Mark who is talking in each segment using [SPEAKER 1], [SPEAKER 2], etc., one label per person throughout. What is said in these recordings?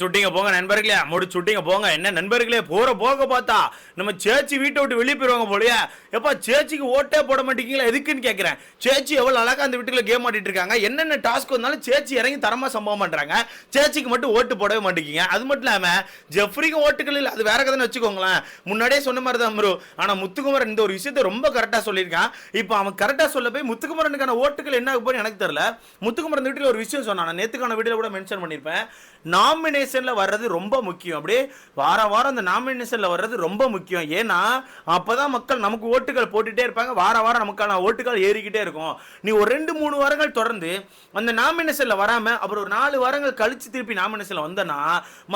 [SPEAKER 1] சுட்டிங்க போங்க நண்பர்களே முடிச்சு சுட்டிங்க போங்க. என்ன நண்பர்களே போற போக பார்த்தா நம்ம சேச்சி வீட்டை விட்டு வெளியே போயிருவாங்க போலயே. எப்பா சேச்சிக்கு ஓட்டே போட மாட்டேங்கீங்களா எதுக்குன்னு கேட்கறேன் சேச்சி எவ்வளவு அழகா அந்த வீட்டுக்குள்ள கேம் ஆடிட்டு இருக்காங்க. என்னென்ன டாஸ்க் வந்தாலும் சேச்சி இறங்கி தரமா சம்பவம் பண்றாங்க. சேச்சிக்கு மட்டும் ஓட்டு போடவே மாட்டேங்கிங்க அது மட்டும் இல்லாம ஜெஃப்ரிக்கு ஓட்டுகள் இல்லை. அது வேற கதைன்னு வச்சுக்கோங்களேன். முன்னாடியே சொன்ன மாதிரி தான் ப்ரோ. ஆனா முத்துக்குமரன் இந்த ஒரு விஷயத்தை ரொம்ப கரெக்டா சொல்லியிருக்கான். இப்போ அவன் கரெக்டா சொல்ல போய் முத்துக்குமரனுக்கான ஓட்டுகள் என்ன போய் எனக்கு தெரியல. முத்துக்குமரன் வீட்டில் ஒரு விஷயம் சொன்னான். நான் நேத்துக்கான வீடியோல கூட மென்ஷன் பண்ணியிருப்பேன். நாமினேஷனில் வர்றது ரொம்ப முக்கியம். அப்படியே வார வாரம் அந்த நாமினேஷன்ல வர்றது ரொம்ப முக்கியம். ஏன்னா அப்பதான் மக்கள் நமக்கு ஓட்டுகள் போட்டுகிட்டே இருப்பாங்க. வார வாரம் நமக்கான ஓட்டுகள் ஏறிக்கிட்டே இருக்கும். நீ ஒரு ரெண்டு மூணு வாரங்கள் தொடர்ந்து அந்த நாமினேஷன்ல வராம அப்புறம் ஒரு நாலு வாரங்கள் கழிச்சு திருப்பி நாமினேஷன்ல வந்தனா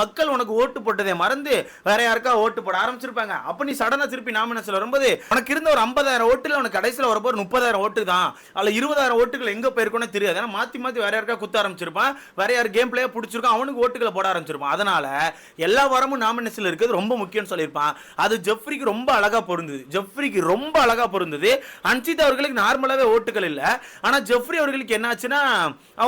[SPEAKER 1] மக்கள் உனக்கு ஓட்டு போட்டதை மறந்து வேற யாருக்கா ஓட்டு போட ஆரம்பிச்சிருப்பாங்க. அப்ப நீ சடனாக திருப்பி நாமினேஷன்ல வரும்போது உனக்கு இருந்த ஒரு ஐம்பதாயிரம் ஓட்டுல உனக்கு கடைசியில் வரப்போ முப்பதாயிரம் ஓட்டு தான். அதுல இருபதாயிரம் ஓட்டுகள் எங்க போயிருக்கோன்னு தெரியாது. ஏன்னா மாற்றி மாற்றி வேற யாருக்கா குத்த ஆரம்பிச்சிருப்பான். வேற யார் கேம் பிளேயாக பிடிச்சிருக்கான் அவனுக்கு ஓட்டுகளை போட ஆரம்பிச்சிருப்பான். அதனால எல்லா வாரமும் நாமினேஷன்ல இருக்கிறது ரொம்ப முக்கியம்னு சொல்லியிருப்பான். அது ஜெஃப்ரிக்கு ரொம்ப அழகா பொருந்தது. ஜெஃப்ரிக்கு ரொம்ப அழகா பொருந்தது. அன்சித் அவர்களுக்கு நார்மலாவே ஓட்டுகள் இல்லை. ஆனா ஜெஃப்ரி அவர்களுக்கு என்னாச்சுன்னா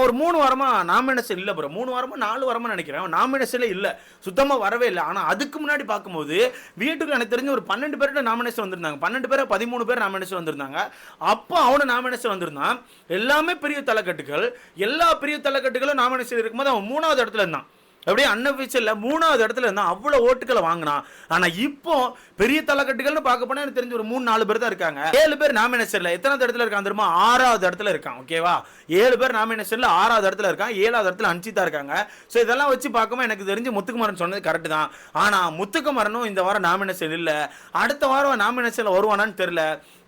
[SPEAKER 1] ஒரு மூணு வாரமா நாமினேஷன் இல்லை ப்ரோ மூணு வாரமா நாலு வாரமா நினைக்கிறேன். நாமினேஷன்ல இல்லை. சுத்தமா வரவே இல்லை. ஆனா அதுக்கு முன்னாடி பார்க்கும்போது வீட்டுக்கு எனக்கு தெரிஞ்ச ஒரு பன்னெண்டு பேர்கிட்ட நாமினேஷன் வந்திருந்தாங்க. பன்னெண்டு பேர் பதிமூணு பேர் நாமினேஷன் வந்திருந்தாங்க. அப்போ அவனை நாமினேஷன் வந்திருந்தான். எல்லாமே பெரிய தலைக்கட்டுகள் எல்லா பெரிய தலைக்கட்டுகளும் நாமினேஷன் இருக்கும்போது அவன் மூணாவது இடத்துல இருந்தான். அப்படியே அன்அஃபிஷியலில் மூணாவது இடத்துல இருந்தால் அவ்வளோ ஓட்டுகளை வாங்கினான் ஆனால் இப்போ பெரிய தலைக்கட்டுகள்னு பார்க்க போனால் எனக்கு தெரிஞ்ச ஒரு மூணு நாலு பேர் தான் இருக்காங்க. ஏழு பேர் நாமினேஷனில் எத்தனாவது இடத்துல இருக்கான் தெரியுமா? ஆறாவது இடத்துல இருக்கான் ஓகேவா ஏழு பேர் நாமினேஷனில் ஆறாவது இடத்துல இருக்கான் ஏழாவது இடத்துல அன்சிதா இருக்காங்க. ஸோ இதெல்லாம் வச்சு பார்க்கும்போது எனக்கு தெரிஞ்சு முத்துக்குமாரன் சொன்னது கரெக்டு தான். ஆனால் முத்துக்குமாரனும் இந்த வாரம் நாமினேஷன் இல்லை. அடுத்த வாரம் நாமினேஷனில் வருவானான்னு தெரில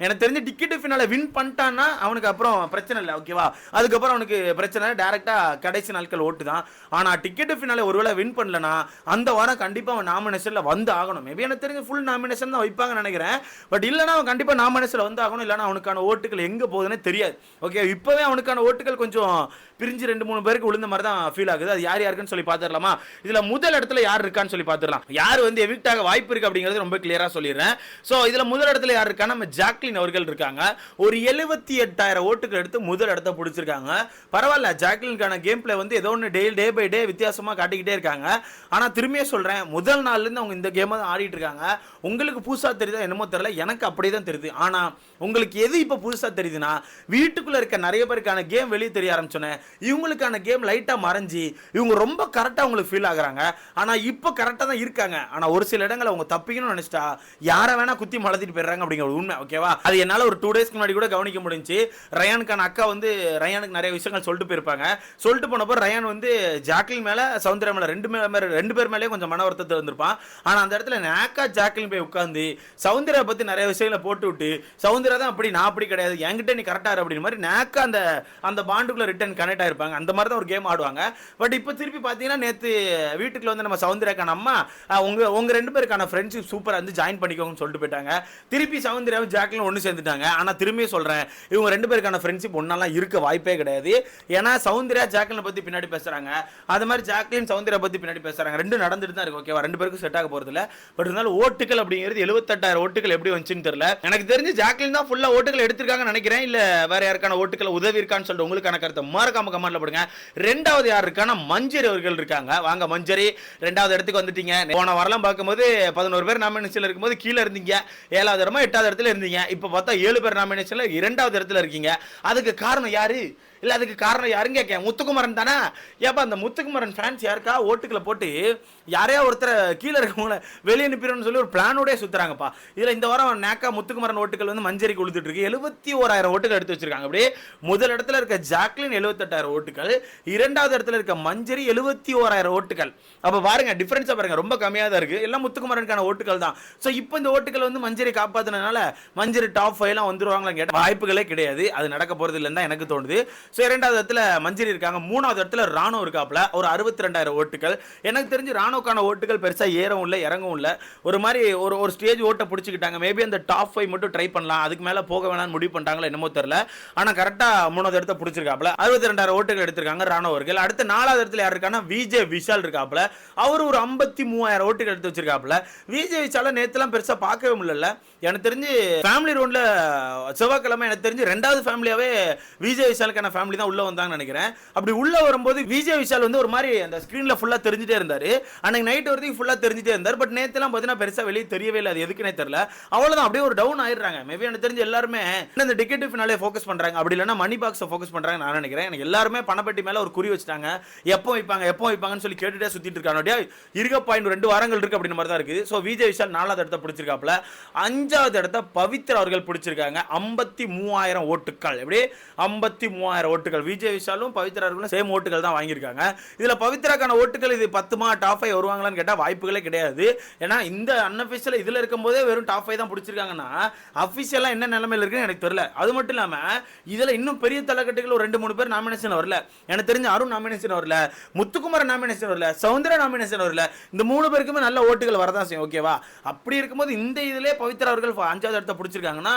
[SPEAKER 1] எனக்கு தெரிஞ்சு டிக்கெட் ஃபினால வின் பண்ணிட்டான்னா அவனுக்கு அப்புறம் பிரச்சனை இல்லை ஓகேவா அதுக்கப்புறம் அவனுக்கு பிரச்சனை டேரெக்டாக கடைசி நாட்கள் ஓட்டு தான். ஆனால் டிக்கெட் ஃபினால ஒருவேளை வின் பண்ணலனா அந்த வாரம் கண்டிப்பாக அவன் நாமினேஷனில் வந்து ஆகணும். மேபி எனக்கு தெரிஞ்சு ஃபுல் நாமினேஷன் தான் வைப்பாங்கன்னு நினைக்கிறேன். பட் இல்லைனா அவன் கண்டிப்பாக நாமினேஷனில் வந்து ஆகணும். இல்லைனா அவனுக்கான ஓட்டுகள் எங்கே போகுதுன்னே தெரியாது. ஓகே இப்போவே அவனுக்கான ஓட்டுகள் கொஞ்சம் பிரிஞ்சு ரெண்டு மூணு பேருக்கு விழுந்த மாதிரி தான் ஃபீல் ஆகுது. அது யார் யாருக்குன்னு சொல்லி பார்த்துடலாமா இதில் முதல் இடத்துல யார் இருக்கான்னு சொல்லி பார்த்துடலாம் யார் வந்து எவிக்ட் ஆக வாய்ப்பு இருக்கு அப்படிங்கிறது ரொம்ப கிளியராக சொல்லிடுறேன். ஸோ இதில் முதல் இடத்துல யார் இருக்கா நம்ம ஜாக்லின் அவர்கள் இருக்காங்க. ஒரு எழுபத்தி எட்டாயிரம் ஓட்டுகள் எடுத்து முதல் இடத்த பிடிச்சிருக்காங்க. பரவாயில்ல ஜாக்லினுக்கான கேம் பிளே வந்து ஏதோ ஒன்று டே டே பை டே வித்தியாசமாக காட்டி ஆடிக்கிட்டே இருக்காங்க. ஆனால் திரும்பியே சொல்றேன் முதல் நாள்லேருந்து அவங்க இந்த கேமை தான் ஆடிட்டு இருக்காங்க. உங்களுக்கு புதுசா தெரியுதா என்னமோ தெரியல எனக்கு அப்படியே தான் தெரியுது. ஆனால் உங்களுக்கு எது இப்போ புதுசா தெரியுதுன்னா வீட்டுக்குள்ளே இருக்க நிறைய பேருக்கான கேம் வெளியே தெரிய ஆரம்பிச்சோன்னே இவங்களுக்கான கேம் லைட்டா மறைஞ்சு இவங்க ரொம்ப கரெக்டா உங்களுக்கு ஃபீல் ஆகுறாங்க. ஆனா இப்போ கரெக்டா தான் இருக்காங்க. ஆனா ஒரு சில இடங்களை அவங்க தப்பிக்கணும்னு நினைச்சிட்டா யாரை வேணா குத்தி மலத்திட்டு போயிடுறாங்க அப்படிங்கிற உண்மை ஓகேவா அது என்னால ஒரு டூ டேஸ்க்கு முன்னாடி கூட கவனிக்க முடிஞ்சு ரயானுக்கான அக்கா வந்து ரயானுக்கு நிறைய விஷயங்கள் சொல்லிட்டு போயிருப்பாங்க. சொல்லிட்டு போனப்போ ரயான் வந்து ஜாக்லின் மேல சவுந்தர்யா மேல ரெண்டு மேலே ரெண்டு பேர் மேலேயே கொஞ்சம் மன வருத்தத்தை வந்திருப்பான் ஆனால் அந்த இடத்துல நேக்கா ஜாக்லின் போய் உட்காந்து சவுந்தர்யா பற்றி நிறைய விஷயங்களை போட்டு விட்டு சவுந்தர்யா தான் அப்படி நான் அப்படி கிடையாது என்கிட்ட நீ கரெக்டாக இரு அப்படின்னு மாதிரி நேக்கா அந்த அந்த பாண்டுக்குள்ள ரிட்டர்ன் கனெக்ட் ஆகிருப்பாங்க அந்த மாதிரி தான் ஒரு கேம் ஆடுவாங்க. பட் இப்போ திருப்பி பார்த்தீங்கன்னா நேற்று வீட்டுக்குள்ள வந்து நம்ம சவுந்தர்யாக்கான அம்மா உங்கள் உங்கள் ரெண்டு பேருக்கான ஃப்ரெண்ட்ஷிப் சூப்பராக வந்து ஜாயின் பண்ணிக்கோங்கன்னு சொல்லிட்டு போயிட்டாங்க. திருப்பி சவுந்தர்யாவும் ஜாக்கிலும் ஒன்று சேர்ந்துட்டாங்க. ஆனால் திரும்பியும் சொல்கிறேன் இவங்க ரெண்டு பேருக்கான ஃப்ரெண்ட்ஷிப் ஒன்னாலாம் இருக்க வாய்ப்பே கிடையாது. ஏன்னா சவுந்தர்யா ஜாக்லினை பற்றி பின்னாடி பேசுகிறாங்க அது மாதிரி ஜாக்லின் சௌந்தர்யா பத்தி பின்னாடி பேசுறாங்க. ரெண்டும் நடந்துட்டு தான் இருக்கு ஓகேவா ரெண்டு பேருக்கும் செட் ஆக போறது இல்ல. பட் இருந்தாலும் ஓட்டுகள் அப்படிங்கிறது எழுபத்தெட்டாயிரம் ஓட்டுகள் எப்படி வந்துச்சுன்னு தெரியல. எனக்கு தெரிஞ்சு ஜாக்லின் தான் ஃபுல்லா ஓட்டுகள் எடுத்திருக்காங்கன்னு நினைக்கிறேன். இல்ல வேற யாருக்கான ஓட்டுகள் உதவி இருக்கான்னு சொல்லிட்டு உங்களுக்கான கருத்தை மறக்காம கமெண்ட்ல போடுங்க. ரெண்டாவது யார் இருக்கானா மஞ்சரி அவர்கள் இருக்காங்க. வாங்க மஞ்சரி. ரெண்டாவது இடத்துக்கு வந்துட்டீங்க. போன வரலாம் பார்க்கும்போது பதினோரு பேர் நாமினேஷன்ல இருக்கும்போது கீழே இருந்தீங்க. ஏழாவது இடமா எட்டாவது இடத்துல இருந்தீங்க. இப்போ பார்த்தா ஏழு பேர் நாமினேஷன்ல இரண்டாவது இடத்துல இருக்கீங்க. அதுக்கு காரணம் யாரு? இல்லை அதுக்கு காரணம் யாருன்னு கேட்க முத்துக்குமரன் தானே? ஏப்பா அந்த முத்துக்குமரன் ஃபேன்ஸ் யாருக்கா? ஓட்டுக்களை போட்டு யாரையா ஒருத்தரை கீழே இருக்கவங்கள வெளியே அனுப்பிடணும்னு சொல்லி ஒரு பிளானோடே சுற்றுறாங்கப்பா இதில் இந்த வாரம் நேக்கா முத்துக்குமரன் ஓட்டுகள் வந்து மஞ்சரிக்கு கொடுத்துட்டு இருக்கு. எழுபத்தி ஓராயிரம் ஓட்டுகள் எடுத்து வச்சிருக்காங்க. அப்படியே முதல் இடத்துல இருக்க ஜாக்லின் எழுபத்தெட்டாயிரம் ஓட்டுகள். இரண்டாவது இடத்துல இருக்க மஞ்சரி எழுபத்தி ஓராயிரம் ஓட்டுகள். அப்போ பாருங்க டிஃபரன்ஸா பாருங்க. ரொம்ப கம்மியாக தான் இருக்குது எல்லாம் முத்துக்குமரனுக்கான ஓட்டுகள் தான். ஸோ இப்போ இந்த ஓட்டுகள் வந்து மஞ்சரி காப்பாத்துனதுனால மஞ்சரி டாப் ஃபைவ்லாம் எல்லாம் கேட்ட வாய்ப்புகளே கிடையாது. அது நடக்க போகிறது இல்லைன்னு தான் எனக்கு தோணுது. ஸோ இரண்டாவது இடத்துல மஞ்சரி இருக்காங்க. மூணாவது இடத்துல ராணுவ இருக்காப்புல. ஒரு அறுபத்தி ரெண்டாயிரம் ஓட்டுகள். எனக்கு தெரிஞ்சு ராணுவக்கான ஓட்டுகள் பெருசா ஏறவும் இல்லை இறங்கவும் இல்லை. ஒரு மாதிரி ஒரு ஒரு ஸ்டேஜ் ஓட்டை பிடிச்சிக்கிட்டாங்க. மேபி அந்த டாப் ஃபைவ் மட்டும் ட்ரை பண்ணலாம். அதுக்கு மேலே போக வேணாம்னு முடிவு பண்ணிட்டாங்களோ என்னமோ தெரியல. ஆனா கரெக்டாக மூணாவது இடத்த பிடிச்சிருக்காப்ல அறுபத்தி ரெண்டாயிரம் ஓட்டுகள் எடுத்திருக்காங்க ராணுவர்கள். அடுத்து நாலாவது இடத்துல யார் இருக்காங்கன்னா விஜே விஷால் இருக்காப்ல அவர் ஒரு ஐம்பத்தி மூவாயிரம் ஓட்டுகள் எடுத்து வச்சிருக்காப்ல விஜே விஷால நேற்றுலாம் பெருசா பார்க்கவே முடியல எனக்கு தெரிஞ்சு ஃபேமிலி ரவுண்ட்ல செவ்வாய்க்கிழமை எனக்கு தெரிஞ்சு ரெண்டாவது ஃபேமிலியாவே விஜய் விஷாலுக்கான ஃபேமிலி தான் உள்ள வந்தாங்கன்னு நினைக்கிறேன். அப்படி உள்ள வரும்போது விஜய் விஷால் வந்து ஒரு மாதிரி அந்த ஸ்க்ரீனில் ஃபுல்லா தெரிஞ்சுட்டே இருந்தாரு. அன்னைக்கு நைட் வரைக்கும் ஃபுல்லாக தெரிஞ்சுட்டே இருந்தார். பட் நேற்றுலாம் பார்த்தீங்கன்னா பெருசாக வெளியே தெரியவே இல்லை. அது எதுக்குன்னே தெரியல. அவ்வளோதான் அப்படியே ஒரு டவுன் ஆயிடுறாங்க. மேபி எனக்கு தெரிஞ்சு எல்லாருமே இந்த டிக்கெட் ஃபினாலே ஃபோக்கஸ் பண்ணுறாங்க அப்படி இல்லைன்னா மணி பாக்ஸை ஃபோக்கஸ் பண்ணுறாங்க நான் நினைக்கிறேன். எனக்கு எல்லாருமே பணப்பட்டி மேலே ஒரு குறி வச்சுட்டாங்க. எப்போ வைப்பாங்க எப்போ வைப்பாங்கன்னு சொல்லி கேட்டுட்டே சுற்றிட்டு இருக்காங்க. அப்படியே இருக்க பாயிண்ட் ரெண்டு வாரங்கள் இருக்குது அப்படின்ற மாதிரி தான் இருக்குது. ஸோ விஜய் விஷால் நாலாவது இடத்த பிடிச்சிருக்காப்ல அஞ்சாவது இடத்த பவித்ரா அவர்கள் பிடிச்சிருக்காங்க. ஐம்பத்தி மூவாயிரம் ஓட்டுக்கள். எப்படி? ஐம்பத்தி மூவாயிரம் ஓட்டுகள் விஜய் விஷாலும் பவித்ரா அவர்களும் சேம் ஓட்டுகள் தான் வாங்கியிருக்காங்க. இதில் பவித்ராக்கான ஓட்டுகள் இது பத்துமா? டாப் ஃபைவ் வருவாங்களான்னு கேட்டால் வாய்ப்புகளே கிடையாது. ஏன்னா இந்த அன்அஃபிஷியல் இதில் இருக்கும்போதே வெறும் டாப் ஃபைவ் தான் பிடிச்சிருக்காங்கன்னா அஃபிஷியலாக என்ன நிலைமையில இருக்குன்னு எனக்கு தெரியல. அது மட்டும் இல்லாமல் இதில் இன்னும் பெரிய தலைக்கட்டுகள் ஒரு ரெண்டு மூணு பேர் நாமினேஷன் வரல. எனக்கு தெரிஞ்ச அருண் நாமினேஷன் வரல முத்துக்குமார் நாமினேஷன் வரல சவுந்தர நாமினேஷன் வரல. இந்த மூணு பேருக்குமே நல்ல ஓட்டுகள் வரதான் செய்யும் ஓகேவா அப்படி இருக்கும்போது இந்த இதிலே பவித்ரா அவர்கள் அஞ்சாவது இடத்த பிடிச்சிருக்காங்கன்னா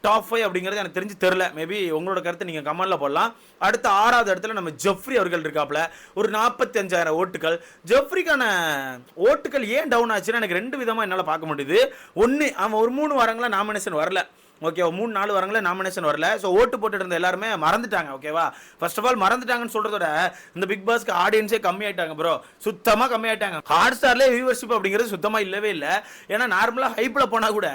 [SPEAKER 1] டாப் ஃபைவ் அப்படிங்கிறது எனக்கு தெரிஞ்சு தெரில மேபி உங்களோட கருத்தை நீங்கள் கமெண்டில் போடலாம். அடுத்த ஆறாவது இடத்துல நம்ம ஜெஃப்ரி அவர்கள் இருக்காப்புல. ஒரு நாற்பத்தி அஞ்சாயிரம் ஓட்டுகள். ஜெஃப்ரிக்கான ஓட்டுகள் ஏன் டவுன் ஆச்சுன்னா எனக்கு ரெண்டு விதமாக என்னால் பார்க்க முடியுது. ஒன்று அவன் ஒரு மூணு வாரங்களாக நாமினேஷன் வரல. ஓகேவா மூணு நாலு வாரங்களே நாமினேஷன் வரல. ஸோ ஓட்டு போட்டுட்டு இருந்த எல்லாருமே மறந்துட்டாங்க ஓகேவா ஃபர்ஸ்ட் ஆஃப் ஆல் மறந்துட்டாங்கன்னு சொல்றதோட இந்த பிக் பாஸ்க்கு ஆடியன்ஸே கம்மியாயிட்டாங்க ப்ரோ சுத்தமாக கம்மியாயிட்டாங்க. ஹாட் ஸ்டார்லேயே வியூவர்ஷிப் அப்படிங்கிறது சுத்தமாக இல்லவே இல்லை. ஏன்னா நார்மலாக ஹைப்பில் போனால் கூட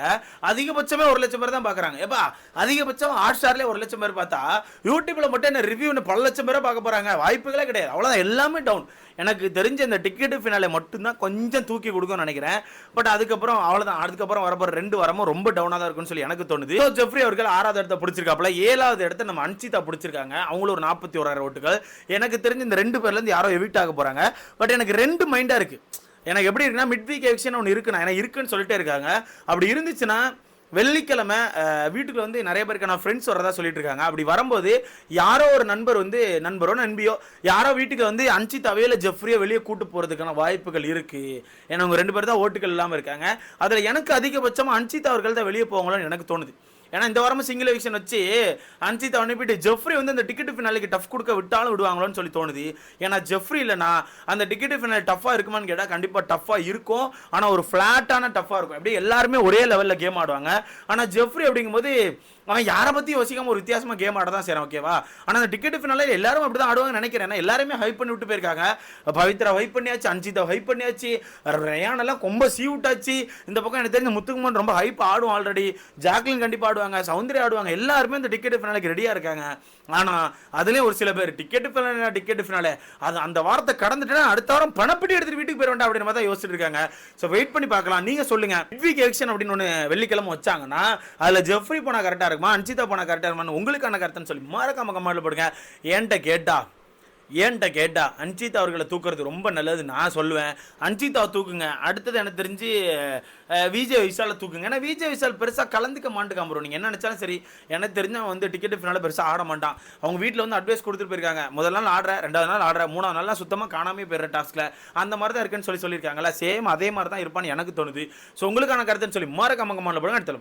[SPEAKER 1] அதிகபட்சமே ஒரு லட்சம் பேர் தான் பார்க்குறாங்க ஏப்பா அதிகபட்சம் ஹாட் ஸ்டார்லேயே ஒரு லட்சம் பேர் பார்த்தா யூடியூப்பில் மட்டும் என்ன ரிவ்யூ பல லட்சம் பேரை பார்க்க போகிறாங்க வாய்ப்புகளே கிடையாது. அவ்வளோதான் எல்லாமே டவுன் எனக்கு தெரிஞ்ச இந்த டிக்கெட்டு ஃபினாலே மட்டும்தான் கொஞ்சம் தூக்கி கொடுக்கும்னு நினைக்கிறேன். பட் அதுக்கப்புறம் அவ்வளோதான் அதுக்கப்புறம் வரப்போற ரெண்டு வரமும் ரொம்ப டவுனாக தான் இருக்கும்னு சொல்லி எனக்கு தோணுது. ஸோ ஜெஃப்ரி அவர்கள் ஆறாவது இடத்த பிடிச்சிருக்காப்புல. ஏழாவது இடத்த நம்ம அன்சிதா பிடிச்சிருக்காங்க. அவங்களும் ஒரு நாற்பத்தி ஓராயிரம் ஓட்டுகள். எனக்கு தெரிஞ்ச இந்த ரெண்டு பேர்லேருந்து யாரோ எவிக்ட் ஆக போகிறாங்க பட் எனக்கு ரெண்டு மைண்டாக இருக்குது எனக்கு எப்படி இருக்குன்னா மிட் வீக் எவிக்ஷன் ஒன்று இருக்குண்ணா. ஏன்னா இருக்குன்னு சொல்லிட்டே இருக்காங்க. அப்படி இருந்துச்சுன்னா வெள்ளிக்கிழமை வீட்டுக்குள்ள வந்து நிறைய பேருக்கு நான் ஃப்ரெண்ட்ஸ் வரதா சொல்லிட்டு இருக்காங்க அப்படி வரும்போது யாரோ ஒரு நண்பர் வந்து நண்பரோ நண்பியோ யாரோ வீட்டுக்கு வந்து அஞ்சித் இல்லை ஜெஃப்ரியோ வெளியே கூட்டு போகிறதுக்கான வாய்ப்புகள் இருக்கு. ஏன்னா அவங்க ரெண்டு பேர் தான் ஓட்டுகள் இல்லாமல் இருக்காங்க. அதில் எனக்கு அதிகபட்சமாக அஞ்சித் அவர்கள் தான் வெளியே போவாங்களோன்னு எனக்கு தோணுது. ஏன்னா இந்த வாரமும் சிங்கிள் எவிக்ஷன் வச்சு அஞ்சித்தை அனுப்பிட்டு ஜெஃப்ரி வந்து அந்த டிக்கெட் ஃபினாலுக்கு டஃப் கொடுக்க விட்டாலும் விடுவாங்களோன்னு சொல்லி தோணுது. ஏன்னா ஜெஃப்ரி இல்லைனா அந்த டிக்கெட் ஃபினால் டஃப்பாக இருக்குமான்னு கேட்டால் கண்டிப்பாக டஃப்பாக இருக்கும். ஆனால் ஒரு ஃப்ளாட்டான டஃப்பாக இருக்கும். அப்படியே எல்லாருமே ஒரே லெவலில் கேம் ஆடுவாங்க. ஆனால் ஜெஃப்ரி அப்படிங்கும்போது அவன் யாரை பற்றி யோசிக்காம ஒரு வித்தியாசமாக கேம் ஆட தான் செய்கிறான் ஓகேவா ஆனால் அந்த டிக்கெட் ஃபினாலே எல்லாரும் அப்படி தான் ஆடுவாங்கன்னு நினைக்கிறேன். ஏன்னா எல்லாருமே ஹைப் பண்ணி விட்டு போயிருக்காங்க. பவித்ரா ஹைப் பண்ணியாச்சு அஞ்சிதா ஹைப் பண்ணியாச்சு ரயான் எல்லாம் ரொம்ப சீ விட்டாச்சு. இந்த பக்கம் எனக்கு தெரிஞ்ச முத்துக்குமன் ரொம்ப ஹைப் ஆடும் ஆல்ரெடி ஜாக்லின் கண்டிப்பாக ஆடுவாங்க சௌந்தர்யா ஆடுவாங்க. எல்லாருமே இந்த டிக்கெட் ஃபினாலுக்கு ரெடியாக இருக்காங்க. ஆனால் அதுலேயும் ஒரு சில பேர் டிக்கெட் ஃபினாலே டிக்கெட் ஃபினாலே அது அந்த வாரத்தை கடந்துட்டேன்னா அடுத்த வாரம் பணப்படி எடுத்துட்டு வீட்டுக்கு போயிட வேண்டாம் அப்படின்னு மாதிரி தான் யோசிச்சுட்டு இருக்காங்க. ஸோ வெயிட் பண்ணி பார்க்கலாம். நீங்கள் சொல்லுங்கள் வீக் எலெக்ஷன் அப்படின்னு ஒன்று வெள்ளிக்கிழமை வச்சாங்கன்னா அதில் ஜெஃப்ரி போனால் கரெக்டாக இருக்குமா? அன்சிதா போனால் கரெக்டாக இருக்குமா உங்களுக்கான கருத்துன்னு சொல்லி மறக்காம கமெண்ட்ல போடுங்க. ஏன்ட்ட கேட்டா? ஏன்ட்ட கேட்டா? அன்சிதா அவர்களை தூக்குறது ரொம்ப நல்லது நான் சொல்லுவேன். அன்சிதா தூக்குங்க. அடுத்தது எனக்கு தெரிஞ்சு விஜய் விஷாலை தூக்குங்க. ஏன்னா விஜய் விஷால் பெருசாக கலந்துக்க மாட்டுக்காம ப்ரோ நீங்கள் என்ன நினச்சாலும் சரி எனக்கு தெரிஞ்சு அவன் வந்து டிக்கெட் ஃபினால பெருசாக ஆட மாட்டான். அவங்க வீட்டில் வந்து அட்வைஸ் கொடுத்துட்டு போயிருக்காங்க. முதல் நாள் ஆடுற ரெண்டாவது நாள் ஆடுற மூணாவது நாள் சுத்தமாக காணாமே போயிடுற டாஸ்கில் அந்த மாதிரி தான் இருக்குன்னு சொல்லி சொல்லியிருக்காங்களா சேம் அதே மாதிரி தான் இருப்பான்னு எனக்கு தோணுது. ஸோ உங்களுக்கான கருத்துன்னு சொல்லி மறக்காம கமெண்ட்ல போடுங்க. அடுத்த